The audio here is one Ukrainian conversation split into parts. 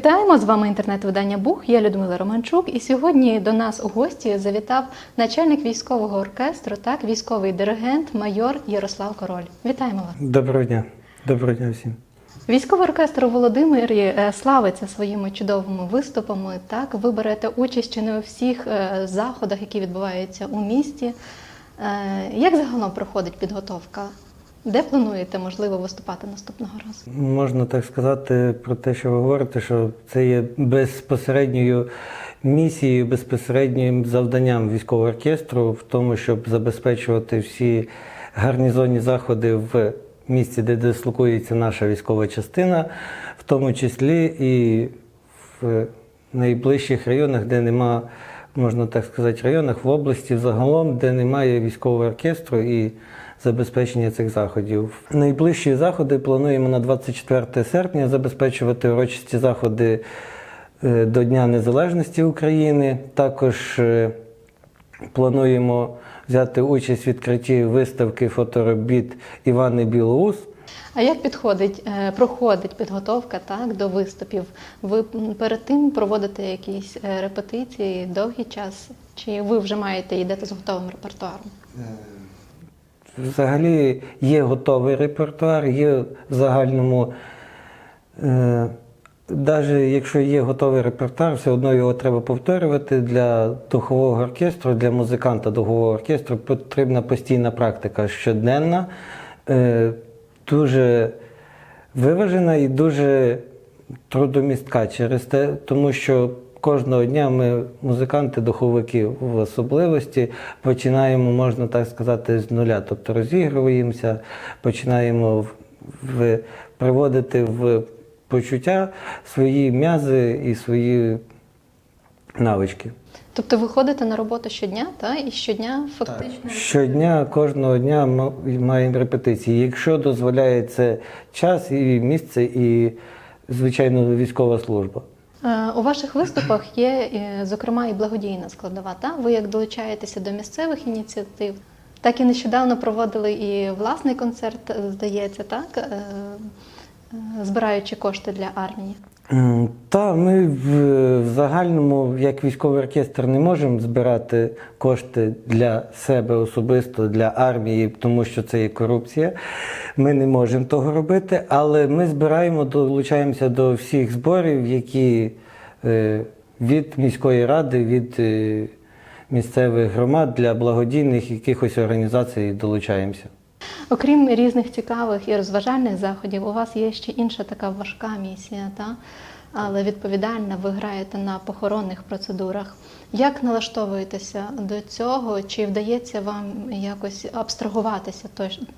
Вітаємо з вами інтернет-видання Бух. Я Людмила Романчук. І сьогодні до нас у гості завітав начальник військового оркестру, так, військовий диригент, майор Ярослав Король. Вітаємо вас. Доброго дня. Доброго дня всім. Військовий оркестр у Володимирі е, славиться своїми чудовими виступами. Так, ви берете участь чи не у всіх е, заходах, які відбуваються у місті. Е, Як загалом проходить підготовка? Де плануєте можливо виступати наступного разу? Можна так сказати про те, що ви говорите, що це є безпосередньою місією, безпосереднім завданням військового оркестру в тому, щоб забезпечувати всі гарнізонні заходи в місці, де дислокується наша військова частина, в тому числі і в найближчих районах, де нема, можна так сказати, районах в області загалом, де немає військового оркестру і забезпечення цих заходів. Найближчі заходи плануємо на 24 серпня забезпечувати урочисті заходи е, до Дня Незалежності України. Також е, плануємо взяти участь в відкритті виставки фоторобіт Івани Білоус. А як підходить, е, проходить підготовка так, до виступів? Ви перед тим проводите якісь репетиції довгий час? Чи ви вже маєте йдете з готовим репертуаром? Взагалі є готовий репертуар, є в загальному. Е, навіть якщо є готовий репертуар, все одно його треба повторювати для духового оркестру, для музиканта духового оркестру потрібна постійна практика щоденна, е, дуже виважена і дуже трудомістка через те, тому що кожного дня ми, музиканти, духовики в особливості, починаємо, можна так сказати, з нуля. Тобто розігруємося, починаємо в, в, приводити в почуття свої м'язи і свої навички. Тобто ви ходите на роботу щодня, та? і щодня фактично. Щодня, кожного дня ма- маємо репетиції. Якщо дозволяє це час і місце, і, звичайно, військова служба. Е, У ваших виступах є, е, зокрема, і благодійна складова. Та? Ви як долучаєтеся до місцевих ініціатив, так і нещодавно проводили і власний концерт, е, здається, так? Збираючи кошти для армії. Та ми в, в загальному, як військовий оркестр, не можемо збирати кошти для себе особисто, для армії, тому що це є корупція. Ми не можемо того робити, але ми збираємо, долучаємося до всіх зборів, які е, від міської ради, від е, місцевих громад для благодійних якихось організацій долучаємося. Окрім різних цікавих і розважальних заходів, у вас є ще інша така важка місія, та? але відповідальна, ви граєте на похоронних процедурах. Як налаштовуєтеся до цього? Чи вдається вам якось абстрагуватися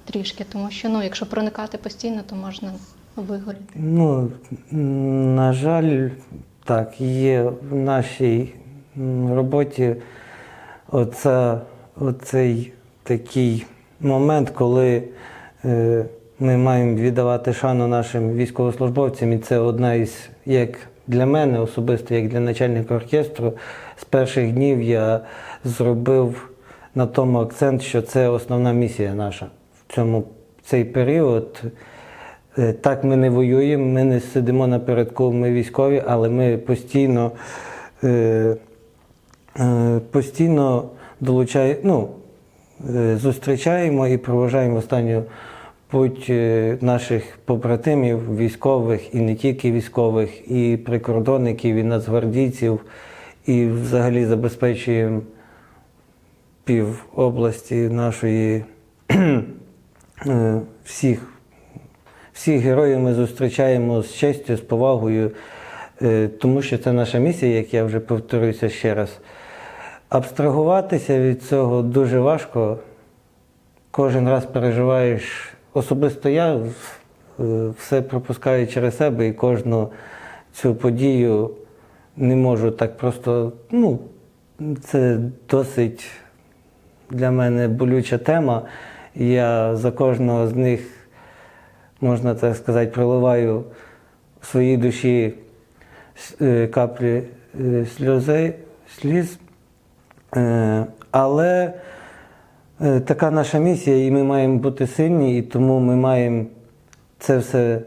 трішки? Тому що ну, якщо проникати постійно, то можна вигоріти. Ну, на жаль, так, є в нашій роботі оця, оцей такий момент, коли е, ми маємо віддавати шану нашим військовослужбовцям, і це одна із, як для мене особисто, як для начальника оркестру, з перших днів я зробив на тому акцент, що це основна місія наша в цьому цей період. Е, Так, ми не воюємо, ми не сидимо напередку, ми військові, але ми постійно, е, постійно долучаємо, ну, зустрічаємо і проважаємо останню путь е, наших побратимів, військових і не тільки військових, і прикордонників, і нацгвардійців, і взагалі забезпечуємо пів області нашої е, всіх всіх героїв ми зустрічаємо з честю, з повагою, е, тому що це наша місія, як я вже повторюся ще раз. Абстрагуватися від цього дуже важко. Кожен раз переживаєш. Особисто я е, все пропускаю через себе і кожну цю подію не можу так просто. Ну, це досить для мене болюча тема. Я за кожного з них можна так сказати, проливаю в своїй душі е, каплі е, сльози, сліз. Е, Але е, така наша місія, і ми маємо бути сильні, і тому ми маємо це все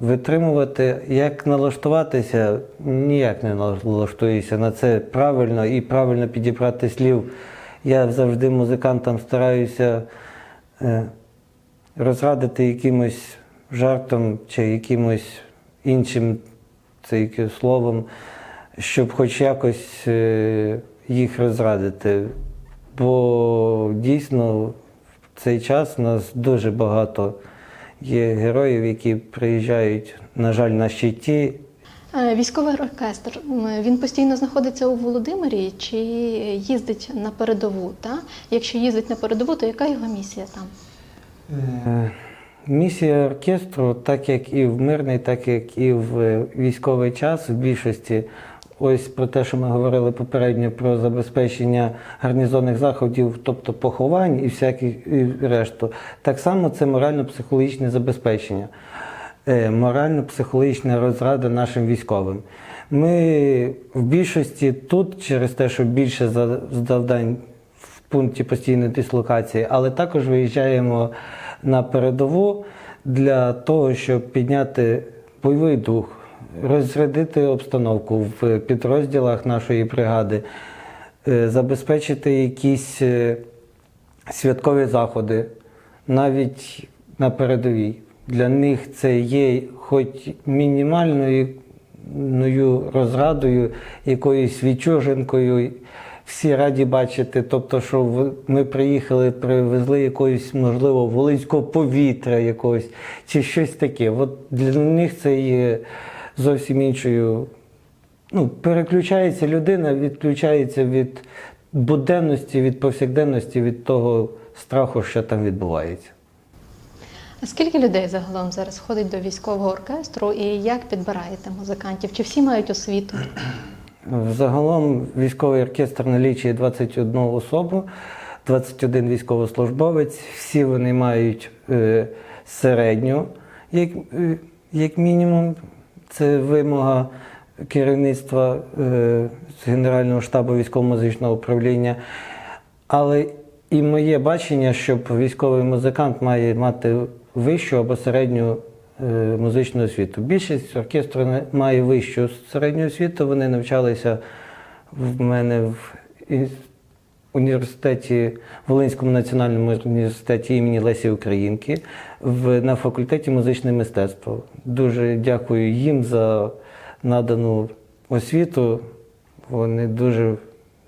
витримувати, як налаштуватися, ніяк не налаштуюся на це правильно і правильно підібрати слів. Я завжди музикантам стараюся е, розрадити якимось жартом чи якимось іншим це словом, щоб хоч якось е, їх розрадити. Бо дійсно в цей час у нас дуже багато є героїв, які приїжджають, на жаль, на щиті. Е, Військовий оркестр він постійно знаходиться у Володимирі чи їздить на передову? Та? Якщо їздить на передову, то яка його місія там? Е, Місія оркестру, так як і в мирний, так як і в е, військовий час, в більшості, ось про те, що ми говорили попередньо про забезпечення гарнізонних заходів, тобто поховань і всяких і решту, так само це морально-психологічне забезпечення, е, морально-психологічна розрада нашим військовим. Ми в більшості тут, через те, що більше за- завдань в пункті постійної дислокації, але також виїжджаємо на передову для того, щоб підняти бойовий дух, розрядити обстановку в підрозділах нашої бригади, е, забезпечити якісь е, святкові заходи, навіть на передовій. Для них це є хоч мінімальною розрадою, якоюсь відчуженкою. Всі раді бачити, тобто, що ми приїхали, привезли якоїсь, можливо, волинського повітря якогось, чи щось таке. От для них це є зовсім іншою. Ну, переключається людина, відключається від буденності, від повсякденності, від того страху, що там відбувається. А скільки людей загалом зараз ходить до військового оркестру і як підбираєте музикантів? Чи всі мають освіту? Загалом військовий оркестр налічує 21 особу, 21 військовослужбовець. Всі вони мають е, середню, як, е, як мінімум. Це вимога керівництва е, Генерального штабу військово-музичного управління. Але і моє бачення, що військовий музикант має мати вищу або середню е, музичну освіту. Більшість оркестру має вищу середню освіту. Вони навчалися в мене в університеті, Волинському національному університеті імені Лесі Українки в, на факультеті музичне мистецтво. Дуже дякую їм за надану освіту. Вони дуже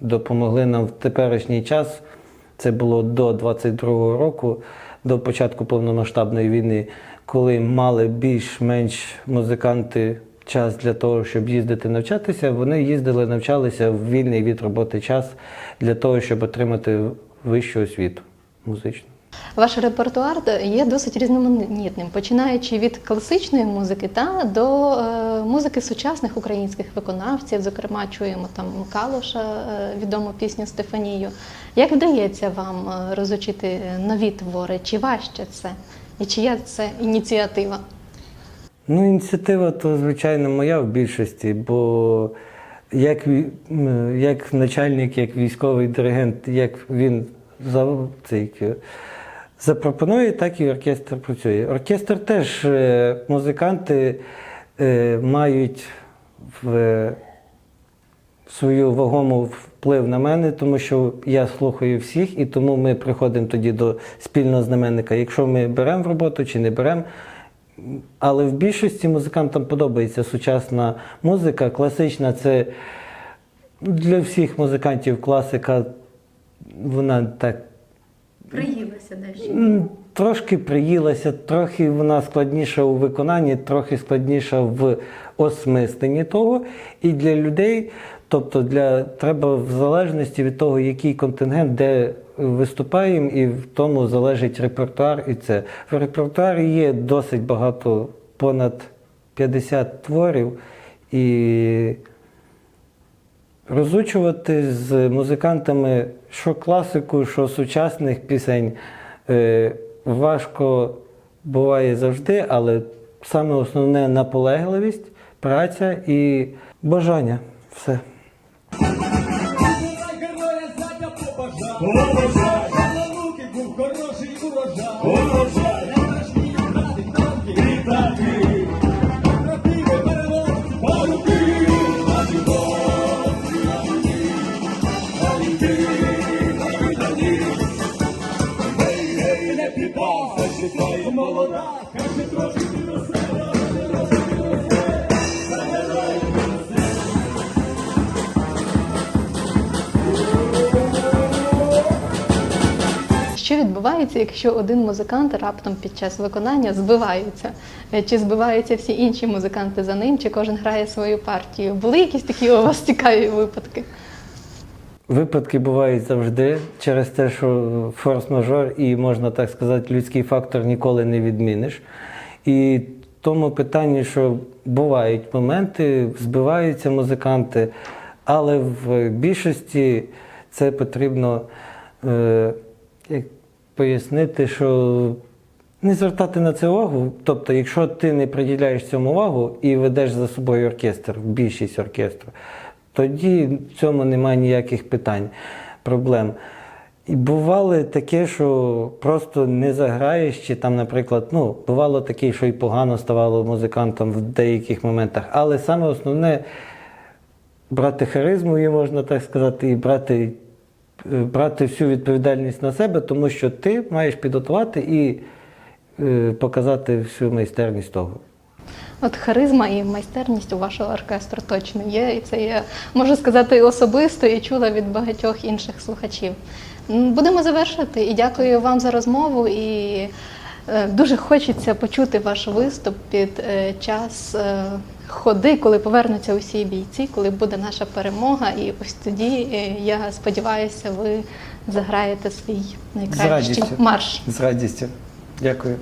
допомогли нам в теперішній час. Це було до 22-го року, до початку повномасштабної війни, коли мали більш-менш музиканти час для того, щоб їздити навчатися. Вони їздили, навчалися в вільний від роботи час для того, щоб отримати вищу освіту музичну. Ваш репертуар є досить різноманітним, починаючи від класичної музики та до е, музики сучасних українських виконавців. Зокрема, чуємо там Калуша, е, відому пісню Стефанію. Як вдається вам е, розучити нові твори? Чи важче це? І чия це ініціатива? Ну, ініціатива то, звичайно, моя в більшості, бо як, як начальник, як військовий диригент, як він за, цей, запропонує, так і оркестр працює. Оркестр теж е, музиканти е, мають е, свою вагому вплив на мене, тому що я слухаю всіх, і тому ми приходимо тоді до спільного знаменника. Якщо ми беремо в роботу чи не беремо. Але в більшості музикантам подобається сучасна музика. Класична це для всіх музикантів класика, вона так Приїлася дещо. трошки приїлася, трохи вона складніша у виконанні, трохи складніша в осмисленні того. І для людей, тобто для треба в залежності від того, який контингент, де виступаємо, і в тому залежить репертуар. І це в репертуарі є досить багато, понад 50 творів. І розучувати з музикантами що класику, що сучасних пісень е, важко буває завжди, але саме основне наполегливість, праця і бажання. Все. Урожай! На луки був хороший урожай! Урожай! Я наш танки! І танки! Крапиви перевозить паруки! А любовці, а любі! А любі, любі! Не піддався, читай молода! Відбувається, якщо один музикант раптом під час виконання збивається? Е, Чи збиваються всі інші музиканти за ним, чи кожен грає свою партію? Були якісь такі у вас цікаві випадки? Випадки бувають завжди через те, що форс-мажор і, можна так сказати, людський фактор ніколи не відміниш. І тому питанні, що бувають моменти, збиваються музиканти, але в більшості це потрібно е, пояснити, що не звертати на це увагу. Тобто, якщо ти не приділяєш цьому увагу і ведеш за собою оркестр, більшість оркестру, тоді в цьому немає ніяких питань, проблем. І бувало таке, що просто не заграєш, чи там, наприклад, ну, бувало таке, що і погано ставало музикантам в деяких моментах. Але саме основне брати харизму, можна так сказати, і брати, брати всю відповідальність на себе, тому що ти маєш підготувати і е, показати всю майстерність того. От харизма і майстерність у вашого оркестру точно є, і це я можу сказати особисто і чула від багатьох інших слухачів. Будемо завершити і дякую вам за розмову. І е, дуже хочеться почути ваш виступ під е, час е, ходи, коли повернуться усі бійці, коли буде наша перемога. І ось тоді е, я сподіваюся, ви заграєте свій найкращий радістю. марш. З радістю. Дякую.